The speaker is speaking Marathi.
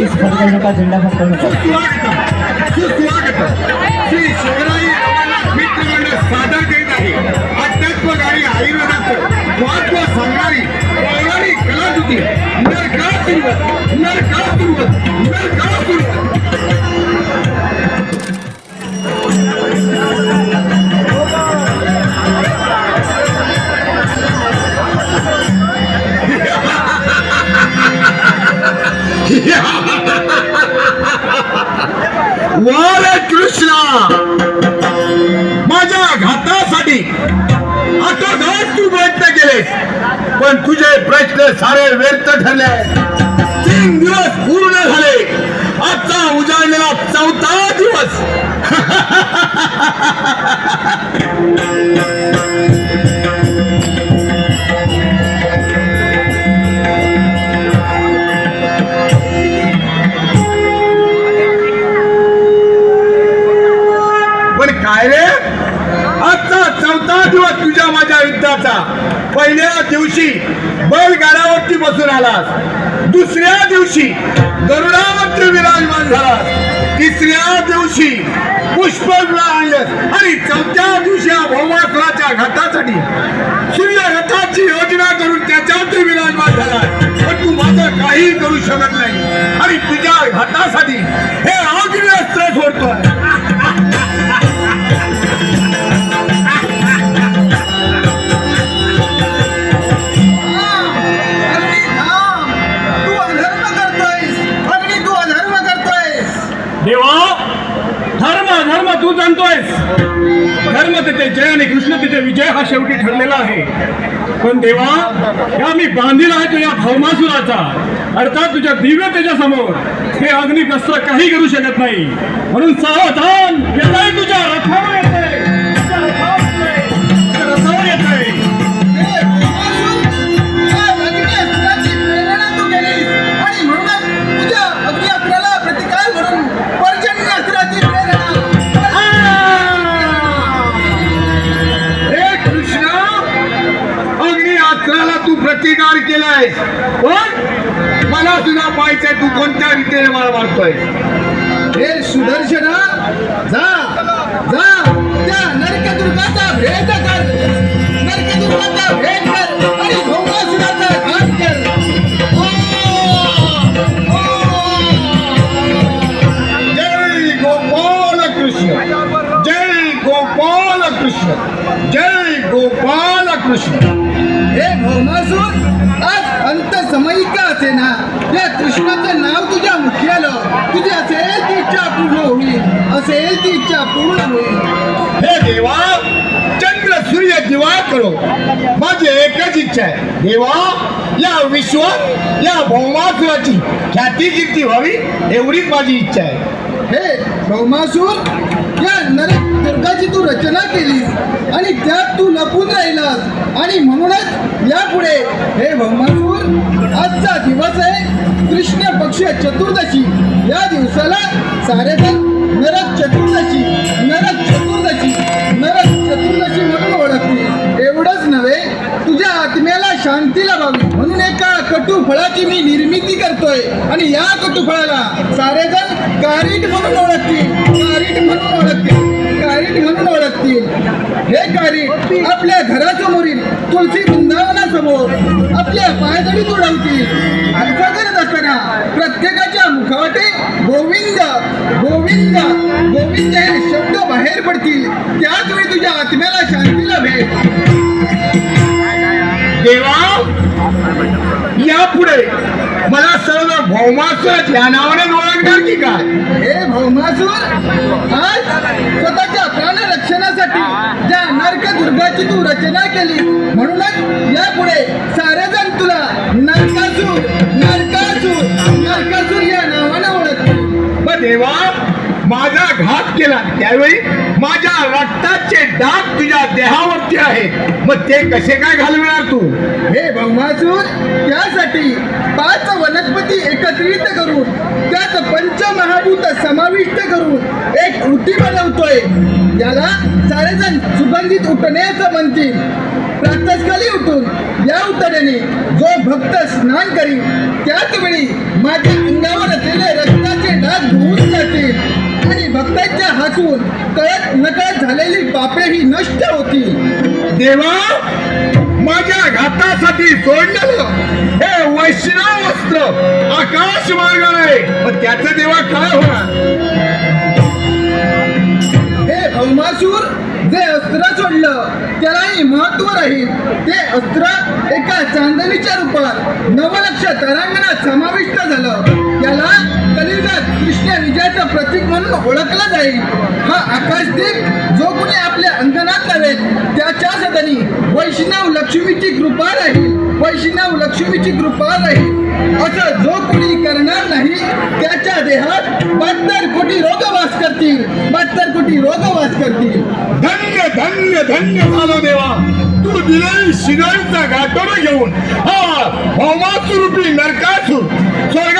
प्लीज फडकवू नका झेंडा फडकवू नका वार कृष्णा! माझ्या घातासाठी आता घात तू प्रयत्न केलेस. पण तुझे प्रश्न सारे व्यर्थ ठरले. तीन दिवस पूर्ण झाले. आजचा उजाडलेला चौथा दिवस. दिवस तुझ्या माझ्या युद्धाचा. पहिल्या दिवशी बैलगाड्यावरती बसून आलास. दुसऱ्या दिवशी गरुडावरती विराजमान झालास. तिसऱ्या दिवशी पुष्प आणलंस. आणि चौथ्या दिवशी या भौमासुराच्या घाटासाठी सूर्य रथाची योजना करून त्याच्यावरती विराजमान झाला पण तू माझं काही करू शकत नाही. आणि तुझ्या घाटासाठी धर्म जय आणि कृष्ण तिथे विजय हा शेवटी ठरलेला आहे. पण देवा या मी बांधील आहे तुझ्या भौमासुराचा अर्थात तुझ्या दिव्य त्याच्यासमोर हे अग्निकस्त्र काही करू शकत नाही. म्हणून सावधान येतंय तुझ्या रथावर येते. पण मला तुला पाहायचंय तू कोणत्या रीतीने मला मारतोय हे सुदर्शना जा जा. त्या नरकदुर्गाचा भेद कर. नरकदुर्गाचा भेद कर. आणि भौमासुराचा घात कर. कृष्ण जय गोपाल कृष्ण जय गोपाल कृष्ण हे भौमासूर अंत समयिका असे ना या कृष्णाचं नाव तुझ्या मुखी आलं तुझी असेल ती इच्छा पूर्ण होईल असेल ती इच्छा पूर्ण होईल. हे देवा चंद्र सूर्य दिवा करो. माझी एकच इच्छा आहे. देवा या विश्वात या भौमासुराची ख्याती कीर्ती व्हावी एवढीच माझी इच्छा आहे. हे भौमासूर या नर जगाची तू रचना केलीस आणि त्यात तू लपून राहिलास. आणि म्हणूनच यापुढे हे भौमासूर आजचा दिवस आहे. कृष्ण पक्ष चतुर्दशी. या दिवसाला सारेजण नरक चतुर्दशी नरक चतुर्दशी नरक चतुर्दशी म्हणून ओळखते एवढंच नव्हे तुझ्या आत्म्याला शांती लावावी म्हणून एका कटू फळाची मी निर्मिती करतोय. आणि या कटू फळाला सारेजण कारीट म्हणून ओळखते कारीट म्हणून ओळखते कारीट म्हणून ओळखतील हे कारीट आपल्या घरासमोरील तुळशी वृंदावनासमोर आपल्या पायदळी तुडवतील असं करत असताना प्रत्येकाच्या मुखावाटे गोविंद गोविंद गोविंद हे शब्द बाहेर पडतील त्याच वेळी तुझ्या आत्म्याला शांतीला भेट देवा यापुढे मला सर्व भौमासुर या नावाने ओळखणार की काय हे भौमासूर आज स्वतःच्या प्राणरक्षणासाठी ज्या नरक दुर्गाची तू रचना केली. म्हणूनच यापुढे सारेजण तुला नरकासूर नरकासूर नरकासूर या नावानं ओळखतो देवा माझा घात केला. त्यावेळी माझ्या रक्ताचे डाग तुझ्या देहावरती आहेत मग ते कसे काय घालविणार तू? हे भौमासूर त्यासाठी पाच वनस्पती एकत्रित करून त्यात पंचमहाभूत समाविष्ट करून एक कृती बनवतोय. त्याला सारेजण सुगंधित उठण्याचं म्हणतील. प्रातःकाली उठून या उतड्याने जो भक्त स्नान करी त्याच वेळी माझ्या अंगावर असलेले रक्ताचे डाग धुवून जातील. आणि हातून कळत नकळत झालेली पापेही नष्ट होती देवा माझ्या घातासाठी सोडलेलं हे वैष्णव वस्त्र आकाश मार्गाने आहे. पण त्याचं देवा काय होणार? हे भौमासूर जे अस्त्र सोडलं त्यालाही महत्त्व राहील. ते अस्त्र एका चांदणीच्या रूपात नवलक्ष तरांगणात समाविष्ट झालं. त्याला कलियुगात कृष्ण विजयाचं प्रतीक म्हणून ओळखलं जाईल हा आकाशदीप जो कोणी आपल्या अंगणात लावेल त्याच्या सदनी वैष्णव लक्ष्मीची कृपा राहील. वैष्णव लक्ष्मीची कृपा राहील. असं जो कोणी करणार नाही त्याच्या देहात बहात्तर कोटी रोगवास करतील. बहात्तर कोटी रोगवास करतील. धन्य धन्य धन्य झालो देवा. तू दिलेली शिगाईचा गाठोडं घेऊन. हा भौमासुरूपी नरकासूर. स्वर्ग